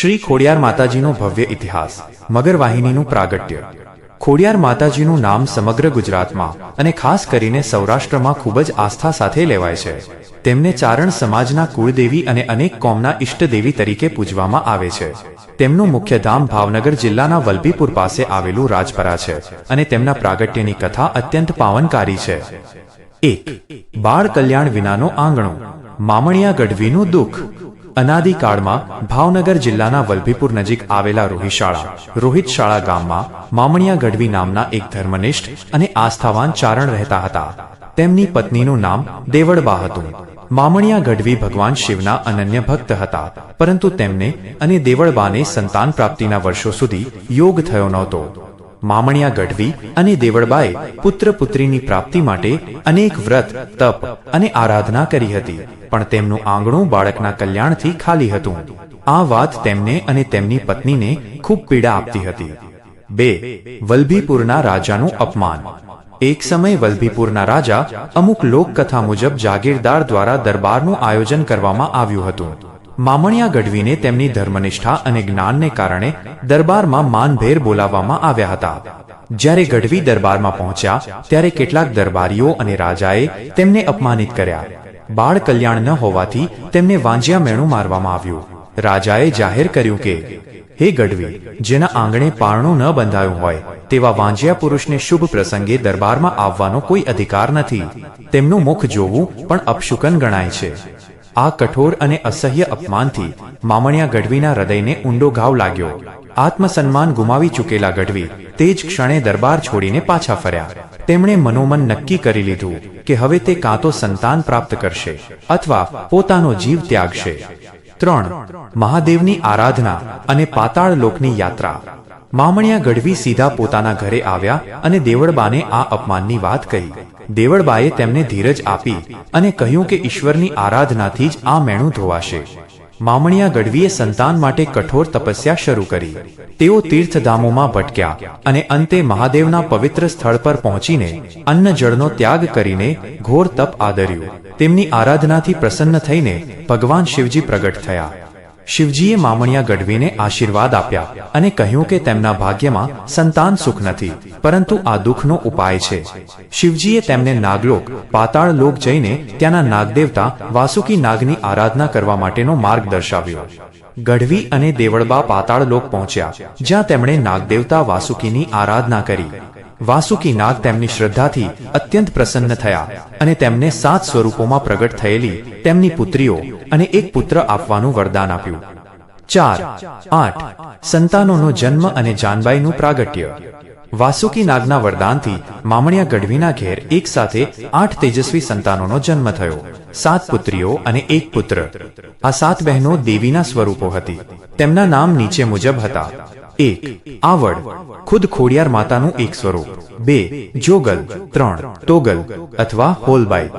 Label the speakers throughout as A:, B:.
A: શ્રી ખોડિયાર માતાજીનો ભવ્ય ઇતિહાસ, મગરવાહિનીનું પ્રાગટ્ય. ખોડિયાર માતાજીનું નામ સમગ્ર ગુજરાતમાં અને ખાસ કરીને સૌરાષ્ટ્રમાં ખૂબ જ આસ્થા સાથે લેવાય છે. તેમને ચારણ સમાજના કુળદેવી અને અનેક કોમના ઇષ્ટદેવી તરીકે પૂજવામાં આવે છે. તેમનું મુખ્ય ધામ ભાવનગર જિલ્લાના વલભીપુર પાસે આવેલું રાજપરા છે અને તેમના પ્રાગટ્યની કથા અત્યંત પાવનકારી છે. એક, બાળ કલ્યાણ વિનાનું આંગણો. મામણિયા ગઢવીનું દુઃખ. અનાદિકાળમાં ભાવનગર જિલ્લાના વલભીપુર નજીક આવેલા રોહિશાળા, રોહિતશાળા ગામમાં મામણિયા ગઢવી નામના એક ધર્મનિષ્ઠ અને આસ્થાવાન ચારણ રહેતા હતા. તેમની પત્નીનું નામ દેવળબા હતું. મામણિયા ગઢવી ભગવાન શિવના અનન્ય ભક્ત હતા, પરંતુ તેમને અને દેવળબાને સંતાન પ્રાપ્તિના વર્ષો સુધી યોગ થયો નહોતો. મામણિયા ગઢવી અને દેવળબાએ પુત્ર પુત્રીની પ્રાપ્તિ માટે અનેક વ્રત, તપ અને આરાધના કરી હતી. પણ તેમનું આંગણું બાળકના કલ્યાણથી ખાલી હતું. આ વાત તેમને અને તેમની પત્નીને ખૂબ પીડા આપતી હતી. બે, વલભીપુરના રાજાનું અપમાન. એક સમય વલભીપુરના રાજા અમુક લોકકથા મુજબ જાગીરદાર દ્વારા દરબારનું આયોજન કરવામાં આવ્યું હતું. મામણિયા ગઢવીને તેમની ધર્મનિષ્ઠા અને જ્ઞાનને કારણે દરબારમાં માનભેર બોલાવવામાં આવ્યા હતા. જ્યારે ગઢવી દરબારમાં પહોંચ્યા, ત્યારે કેટલાક દરબારીઓ અને રાજાએ તેમને અપમાનિત કર્યા. બાળ કલ્યાણ ન હોવાથી તેમને વાંજિયા મેણું મારવામાં આવ્યું. રાજાએ જાહેર કર્યું કે, હે ગઢવી, જેના આંગણે પારણું ન બંધાયું હોય, તેવા વાંજિયા પુરુષને શુભ પ્રસંગે દરબારમાં આવવાનો કોઈ અધિકાર નથી. તેમનું મુખ જોવું પણ અપશુકન ગણાય છે. આ કઠોર અને અસહ્ય અપમાનથી મામણિયા ગઢવીના હૃદયને ઊંડો ઘાવ લાગ્યો. આત્મસન્માન ગુમાવી ચૂકેલા ગઢવી તે જ ક્ષણે દરબાર છોડીને પાછા ફર્યા. તેમણે મનોમન નક્કી કરી લીધું કે હવે તે કાં તો સંતાન પ્રાપ્ત કરશે અથવા પોતાનો જીવ ત્યાગશે. ત્રણ, મહાદેવની આરાધના અને પાતાળ લોકની યાત્રા. મામણિયા ગઢવી સીધા પોતાના ઘરે આવ્યા અને દેવળબાને આ અપમાનની વાત કહી. દેવળબાએ તેમને ધીરજ આપી અને કહ્યું કે ઈશ્વરની આરાધનાથી જ આ મેણું ધોવાશે. મામણિયા ગઢવીએ સંતાન માટે કઠોર તપસ્યા શરૂ કરી. તેઓ તીર્થધામોમાં ભટક્યા અને અંતે મહાદેવના પવિત્ર સ્થળ પર પહોંચીને અન્ન જળનો ત્યાગ કરીને ઘોર તપ આદર્યું. તેમની આરાધનાથી પ્રસન્ન થઈને ભગવાન શિવજી પ્રગટ થયા. શિવજીએ મામણિયા ગઢવીને આશીર્વાદ આપ્યા અને કહ્યું કે તેમના ભાગ્યમાં સંતાન સુખ નથી, પરંતુ આ દુઃખનો ઉપાય છે. શિવજીએ તેમને નાગલોક, પાતાળ લોક જઈને ત્યાંના નાગદેવતા વાસુકી નાગની આરાધના કરવા માટેનો માર્ગ દર્શાવ્યો. ગઢવી અને દેવળબા પાતાળ લોક પહોંચ્યા, જ્યાં તેમણે નાગદેવતા વાસુકીની આરાધના કરી. વાસુકી નાગ તેમની શ્રદ્ધાથી અત્યંત પ્રસન્ન થયા અને તેમને સાત સ્વરૂપોમાં પ્રગટ થયેલી તેમની પુત્રીઓ અને એક પુત્ર આપવાનું વરદાન આપ્યું. ચાર, આઠ, સંતાનોનો જન્મ અને જાનબાઈનું પ્રાગટ્ય. વાસુકી નાગના વરદાનથી મામણિયા ગઢવીના ઘેર એક સાથે આઠ તેજસ્વી સંતાનોનો જન્મ થયો. સાત પુત્રીઓ અને એક પુત્ર. આ સાત બહેનો દેવીના સ્વરૂપો હતી. તેમના નામ નીચે મુજબ હતા. એક, આવડ, ખુદ ખોડિયાર માતાનું એક સ્વરૂપ. બે, જોગલ. ત્રણ તોગલ અથવા હોલબાઈ.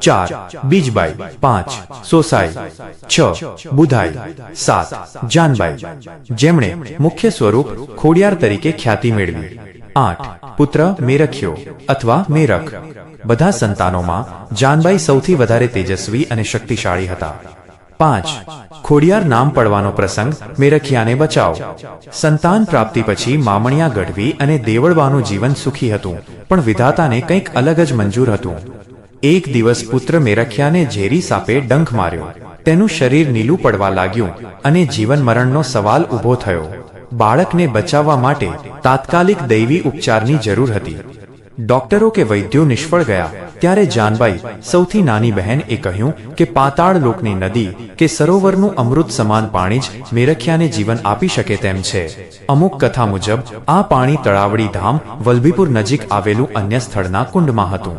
A: ચાર, બીજબાઈ. પાંચ, સોસાઈ. છ, બુધાઈ. સાત, જાનબાઈ. જેમણે મુખ્ય સ્વરૂપ ખોડિયાર તરીકે ખ્યાતિ મેળવી. આઠ, પુત્ર મેરખ્યો અથવા મેરખ. બધા સંતાનોમાં જાનબાઈ સૌથી વધારે તેજસ્વી અને શક્તિશાળી હતા. પાંચ. ખોડિયાર નામ પડવાનો પ્રસંગ મેરખિયાને બચાવ. સંતાન પ્રાપ્તિ પછી મામણિયા ગઢવી અને દેવળવાનું જીવન સુખી હતું, પણ વિધાતાને કંઈક અલગ જ મંજૂર હતું. એક દિવસ પુત્ર મેરખિયાને ઝેરી સાપે ડંખ માર્યો. તેનું શરીર નીલું પડવા લાગ્યું અને જીવન મરણનો સવાલ ઊભો થયો. બાળકને બચાવવા માટે તાત્કાલિક દૈવી ઉપચારની જરૂર હતી. ડોક્ટરો કે વૈદ્યો નિષ્ફળ ગયા, ત્યારે જાનબાઈ, સૌથી નાની બહેન એ કહ્યું કે પાતાળ લોકની નદી કે સરોવરનું અમૃત સમાન પાણી જ મેરખિયાને જીવન આપી શકે તેમ છે. અમુક કથા મુજબ, આ પાણી તળાવડી ધામ વલભીપુર નજીક આવેલું અન્ય સ્થળના કુંડમાં હતું.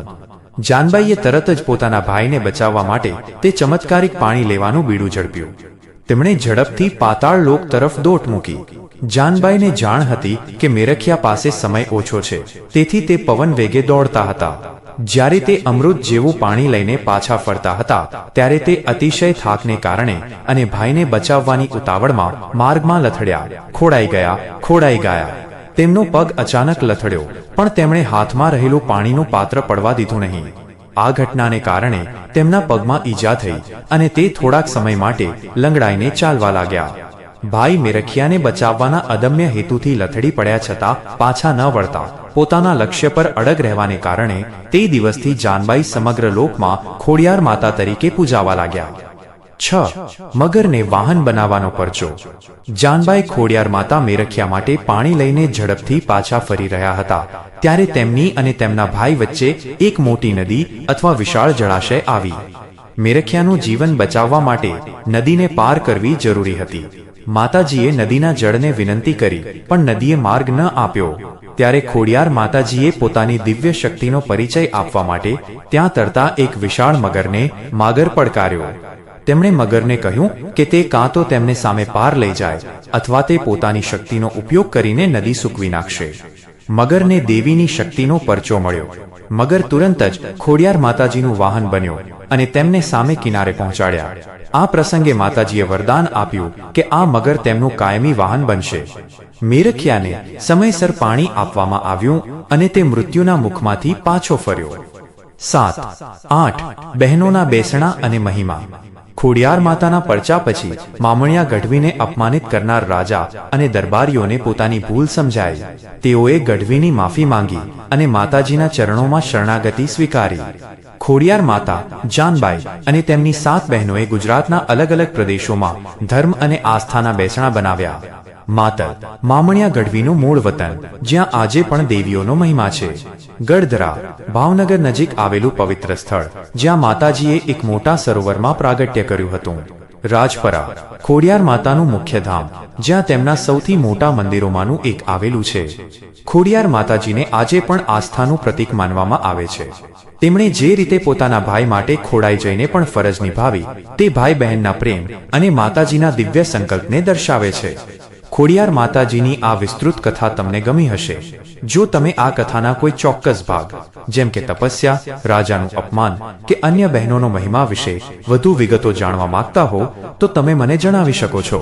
A: જાનબાઈએ તરત જ પોતાના ભાઈને બચાવવા માટે તે ચમત્કારિક પાણી લેવાનું બીડું ઝડપ્યું. તેમણે ઝડપથી પાતાળ લોક તરફ દોટ મૂકી. જાનબાઈને જાણ હતી કે મેરખિયા પાસે સમય ઓછો છે. તેથી તે પવન વેગે દોડતા હતા. જ્યારે તે અમૃત જેવું પાણી લઈને પાછા ફરતા હતા, ત્યારે તે અતિશય થાકને કારણે અને ભાઈને બચાવવાની ઉતાવળમાં માર્ગમાં લથડ્યા. ખોડાઈ ગયા ખોડાઈ ગયા. તેમનો પગ અચાનક લથડ્યો, પણ તેમણે હાથમાં રહેલું પાણીનું પાત્ર પડવા દીધું નહીં. આ ઘટનાને કારણે તેમના પગમાં ઈજા થઈ અને તે થોડાક સમય માટે લંગડાઈને ચાલવા લાગ્યા. ભાઈ મેરખિયાને બચાવવાના અદમ્ય હેતુથી લથડી પડ્યા છતાં પાછા ન વળતા. પોતાના લક્ષ્ય પર અડગ રહેવાને કારણે તે દિવસથી જાનબાઈ સમગ્ર લોકમાં ખોડિયાર માતા તરીકે પૂજાવા લાગ્યા. છ, મગરને વાહન બનાવવાનો પરચો. જાનબાઈ ખોડિયાર માતા મેરખિયા માટે પાણી લઈને ઝડપથી પાછા ફરી રહ્યા હતા. ત્યારે તેમની અને તેમના ભાઈ વચ્ચે એક મોટી નદી અથવા વિશાળ જળાશય આવી. મેરખિયાનું જીવન બચાવવા માટે નદીને પાર કરવી જરૂરી હતી. માતાજીએ નદીના જળને વિનંતી કરી, પણ નદીએ માર્ગ ન આપ્યો. ત્યારે ખોડિયાર માતાજીએ પોતાની દિવ્ય શક્તિનો પરિચય આપવા માટે ત્યાં તરતા એક વિશાળ મગરને માગર પડકાર્યો. તેમણે મગરને કહ્યું કે તે કાં તો તેમને સામે પાર લઈ જાય અથવા તે પોતાની શક્તિનો ઉપયોગ કરીને નદી સૂકવી નાખશે. મગરને દેવીની શક્તિનો પરચો મળ્યો. મગર તુરંત જ ખોડિયાર માતાજીનું વાહન બન્યો અને તેમને સામે કિનારે પહોંચાડ્યા. આ પ્રસંગે માતાજીએ વરદાન આપ્યું કે આ મગર તેમનું કાયમી વાહન બનશે. મેરખિયાને સમયસર પાણી આપવામાં આવ્યું અને તે મૃત્યુના મુખમાંથી પાછો ફર્યો. સાત, આઠ, બહેનોના બેસણા અને મહિમા. ખોડિયાર માતાના પરચા પછી મામણિયા ગઢવીને અપમાનિત કરનાર રાજા અને દરબારીઓને પોતાની ભૂલ સમજાઈ. તેઓએ ગઢવીની માફી માંગી અને માતાજીના ચરણોમાં શરણાગતિ સ્વીકારી. ખોડિયાર માતા જાનબાઈ અને તેમની સાત બહેનોએ ગુજરાતના અલગ અલગ પ્રદેશોમાં ધર્મ અને આસ્થાના બેસણા બનાવ્યા. માતર, મામણિયા ગઢવીનું મૂળ વતન, જ્યાં આજે પણ દેવીઓનો મહિમા છે. ગઢધરા ભાવનગર નજીક આવેલું પવિત્ર સ્થળ, જ્યાં માતાજીએ એક મોટા સરોવરમાં પ્રાગટ્ય કર્યું હતું. રાજપરા, ખોડિયાર માતાનું મુખ્ય ધામ, જ્યાં તેમના સૌથી મોટા મંદિરોમાંનું એક આવેલું છે. ખોડિયાર માતાજીને આજે પણ આસ્થાનું પ્રતીક માનવામાં આવે છે. તેમણે જે રીતે પોતાના ભાઈ માટે ખોડાઈ જઈને પણ ફરજ નિભાવી, તે ભાઈ બહેનના પ્રેમ અને માતાજીના દિવ્ય સંકલ્પને દર્શાવે છે. ખોડિયાર માતાજીની આ વિસ્તૃત કથા તમને ગમી હશે. જો તમે આ કથાના કોઈ ચોક્કસ ભાગ, જેમ કે તપસ્યા, રાજાનું અપમાન કે અન્ય બહેનોનો મહિમા વિશે વધુ વિગતો જાણવા માંગતા હો, તો તમે મને જણાવી શકો છો.